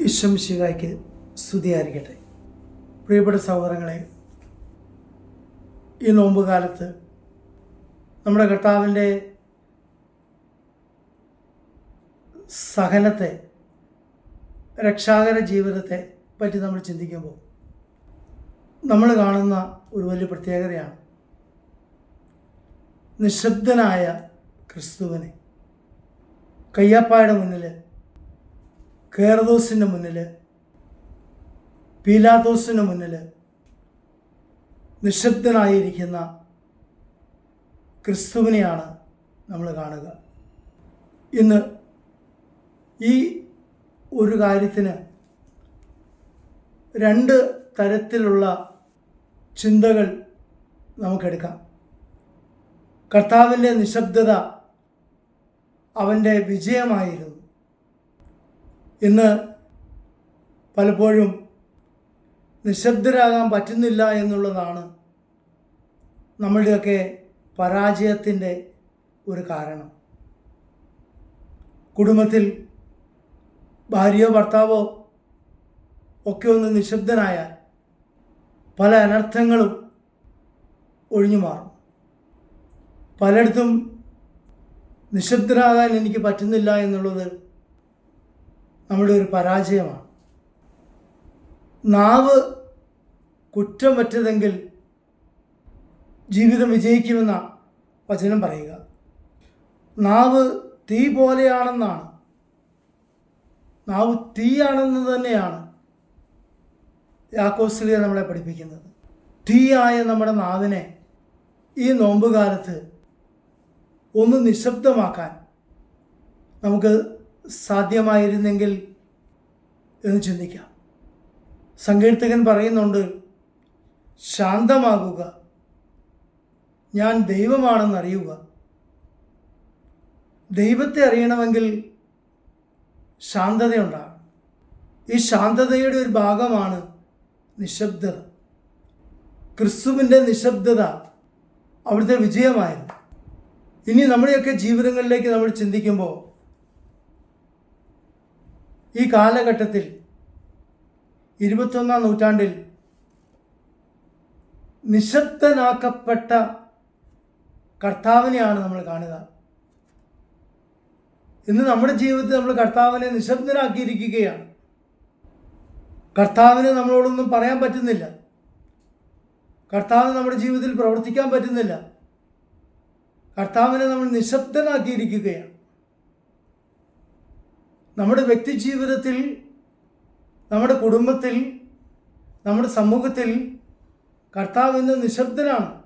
ഈശ്വംശികായ്ക്ക് സ്തുതിയായിരിക്കട്ടെ. പ്രിയപ്പെട്ട സഹോദരങ്ങളെ ഈ നോമ്പ് കാലത്ത് നമ്മുടെ കർത്താവിന്റെ സഹനത്തെ രക്ഷാകര ജീവിതത്തെ പറ്റി നമ്മൾ ചിന്തിക്കുമ്പോൾ നമ്മൾ കാണുന്ന ഒരു വലിയ പ്രത്യേകതയാണ് നിശബ്ദനായ ക്രിസ്തുവിനെ. കയ്യാപ്പായുടെ മുന്നിൽ കേറദോസിന്റെ മുന്നിൽ പീലാദോസിന്റെ മുന്നിൽ നിശബ്ദനായിരിക്കുന്ന ക്രിസ്തുവിനെയാണ് നമ്മൾ കാണുക. ഇന്ന് ഈ ഒരു കാര്യത്തിന് രണ്ട് തരത്തിലുള്ള ചിന്തകൾ നമുക്കെടുക്കാം. കർത്താവിന്റെ നിശബ്ദത അവന്റെ വിജയമായിരുന്നു. ഇന്ന് പലപ്പോഴും നിശബ്ദരാകാൻ പറ്റുന്നില്ല എന്നുള്ളതാണ് നമ്മളുടെയൊക്കെ പരാജയത്തിന്റെ ഒരു കാരണം. കുടുംബത്തിൽ ഭാര്യയോ ഭർത്താവോ ഒക്കെ ഒന്ന് നിശബ്ദനായാൽ പല അനർത്ഥങ്ങളും ഒഴിഞ്ഞു മാറും. പലയിടത്തും നിശബ്ദരാകാൻ എനിക്ക് പറ്റുന്നില്ല എന്നുള്ളത് നമ്മുടെ ഒരു പരാജയമാണ്. നാവ് കുറ്റം പറ്റതെങ്കിൽ ജീവിതം വിജയിക്കുമെന്ന വചനം പറയുക. നാവ് തീ പോലെയാണെന്നാണ്. നാവ് തീയാണെന്ന് തന്നെയാണ് യാക്കോസ്ലിയ നമ്മളെ പഠിപ്പിക്കുന്നത്. തീയായ നമ്മുടെ നാവിനെ ഈ നോമ്പുകാലത്ത് ഒന്ന് നിശബ്ദമാക്കാൻ നമുക്ക് സാധ്യമായിരുന്നെങ്കിൽ എന്ന് ചിന്തിക്കാം. സങ്കീർത്തകൻ പറയുന്നുണ്ട് ശാന്തമാകുക. ഞാൻ ദൈവമാണെന്ന് അറിയുക ദൈവത്തെ അറിയണമെങ്കിൽ ശാന്തതയുണ്ടാകണം. ഈ ശാന്തതയുടെ ഒരു ഭാഗമാണ് നിശബ്ദത. ക്രിസ്തുവിന്റെ നിശബ്ദത അവിടുത്തെ വിജയമായിരുന്നു. ഇനി നമ്മുടെയൊക്കെ ജീവിതങ്ങളിലേക്ക് നമ്മൾ ചിന്തിക്കുമ്പോൾ ഈ കാലഘട്ടത്തിൽ ഇരുപത്തൊന്നാം നൂറ്റാണ്ടിൽ നിശബ്ദനാക്കപ്പെട്ട കർത്താവിനെയാണ് നമ്മൾ കാണുക. ഇന്ന് നമ്മുടെ ജീവിതത്തിൽ നമ്മൾ കർത്താവിനെ നിശബ്ദനാക്കിയിരിക്കുകയാണ് കർത്താവിന് നമ്മളോടൊന്നും പറയാൻ പറ്റുന്നില്ല. കർത്താവ് നമ്മുടെ ജീവിതത്തിൽ പ്രവർത്തിക്കാൻ പറ്റുന്നില്ല. കർത്താവിനെ നമ്മൾ നിശബ്ദനാക്കിയിരിക്കുകയാണ്. നമ്മുടെ വ്യക്തിജീവിതത്തിൽ നമ്മുടെ കുടുംബത്തിൽ നമ്മുടെ സമൂഹത്തിൽ കർത്താവ് ഇന്ന് നിശബ്ദനാണ്.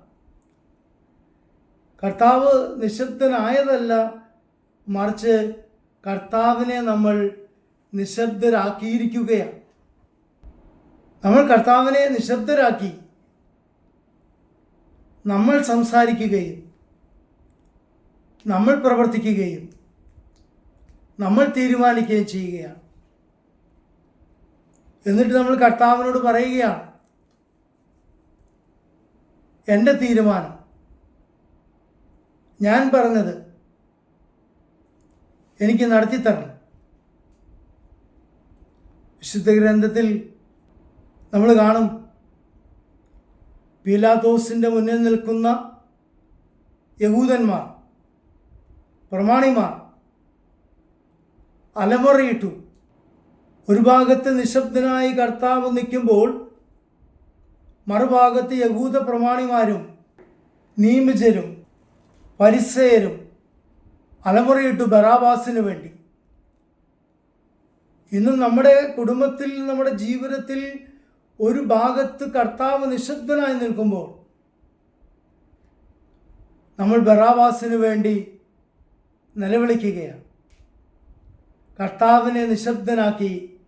കർത്താവ് നിശബ്ദനായതല്ല മറിച്ച് കർത്താവിനെ നമ്മൾ നിശബ്ദരാക്കിയിരിക്കുകയാണ്. നമ്മൾ കർത്താവിനെ നിശബ്ദരാക്കി നമ്മൾ സംസാരിക്കുകയും നമ്മൾ പ്രവർത്തിക്കുകയും നമ്മൾ തീരുമാനിക്കുകയും ചെയ്യുകയാണ്. എന്നിട്ട് നമ്മൾ കർത്താവിനോട് പറയുകയാണ് എന്റെ തീരുമാനം. ഞാൻ പറഞ്ഞത് എനിക്ക് നടത്തിത്തരണം വിശുദ്ധ ഗ്രന്ഥത്തിൽ നമ്മൾ കാണും പീലാത്തോസിന്റെ മുന്നിൽ നിൽക്കുന്ന യഹൂദന്മാർ പ്രമാണിമാർ അലമുറയിട്ടു ഒരു ഭാഗത്ത് നിശബ്ദനായി കർത്താവ് നിൽക്കുമ്പോൾ മറുഭാഗത്ത് യഹൂദ പ്രമാണിമാരും നിയമിജരും പരിസയരും അലമുറയിട്ടു ബറാബാസിന് വേണ്ടി. ഇന്നും നമ്മുടെ കുടുംബത്തിൽ നമ്മുടെ ജീവിതത്തിൽ ഒരു ഭാഗത്ത് കർത്താവ് നിശബ്ദനായി നിൽക്കുമ്പോൾ നമ്മൾ ബറാബാസിന് വേണ്ടി നിലവിളിക്കുകയാണ്. കർത്താവിനെ നിശബ്ദനാക്കി.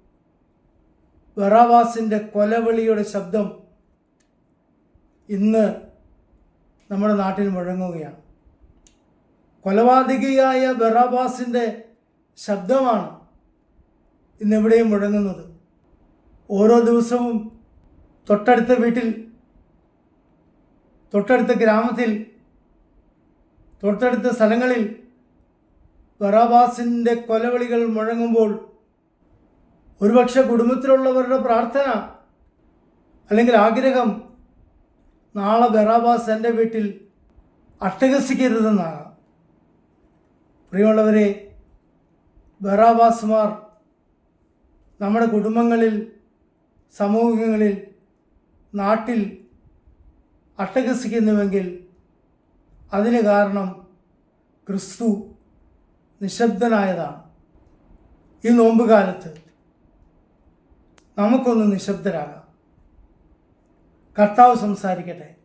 വെറാവാസിന്റെ കൊലവിളിയുടെ ശബ്ദം ഇന്ന് നമ്മുടെ നാട്ടിൽ മുഴങ്ങുകയാണ്. കൊലപാതകിയായ ബെറാബാസിന്റെ ശബ്ദമാണ് ഇന്നെവിടെയും മുഴങ്ങുന്നത്. ഓരോ ദിവസവും തൊട്ടടുത്ത വീട്ടിൽ തൊട്ടടുത്ത ഗ്രാമത്തിൽ തൊട്ടടുത്ത സ്ഥലങ്ങളിൽ ബറാബാസിന്റെ കൊലവിളികൾ മുഴങ്ങുമ്പോൾ ഒരുപക്ഷെ കുടുംബത്തിലുള്ളവരുടെ പ്രാർത്ഥന അല്ലെങ്കിൽ ആഗ്രഹം നാളെ ബറാബാസ് എന്റെ വീട്ടിൽ അട്ടഹസിക്കരുതെന്നാണ്. പ്രിയമുള്ളവരെ ബറാബാസുമാർ നമ്മുടെ കുടുംബങ്ങളിൽ സമൂഹങ്ങളിൽ നാട്ടിൽ അട്ടഹസിക്കുന്നുവെങ്കിൽ അതിന് കാരണം ക്രിസ്തു നിശബ്ദനായതാണ്. ഈ നോമ്പ് കാലത്ത് നമുക്കൊന്ന് നിശബ്ദരാകാം. കർത്താവ് സംസാരിക്കട്ടെ.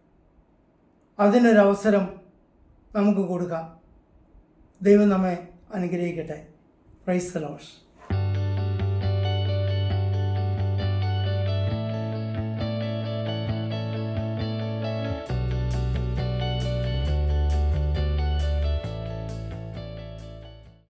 അതിനൊരവസരം നമുക്ക് കൊടുക്കാം. ദൈവം നമ്മെ അനുഗ്രഹിക്കട്ടെ. Praise lord.